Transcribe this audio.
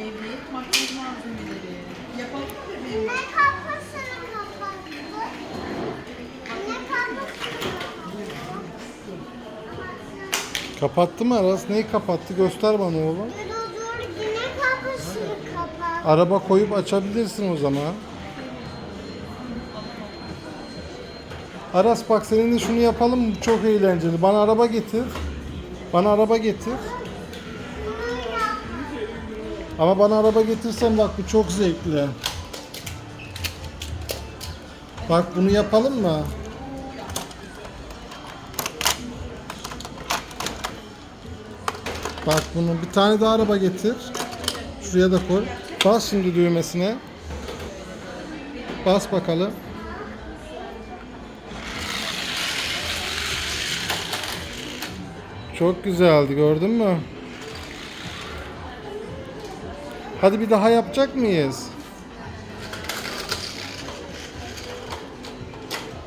Evet, makyaj malzemeleri. Yapalım mı bebeğim? Ne kapısını kapattı? Ne kapısını kapattı? Kapattı mı Aras? Neyi kapattı? Göster bana oğlum. Dur dur yine kapısını kapattı. Araba koyup açabilirsin o zaman. Aras bak seninle şunu yapalım mı? Çok eğlenceli. Bana araba getir. Bana araba getir. Ama bana araba getirsen bak bu çok zevkli. Bak bunu yapalım mı? Bak bunu bir tane daha araba getir. Şuraya da koy. Bas şimdi düğmesine. Bas bakalım. Çok güzeldi gördün mü? Hadi bir daha yapacak mıyız?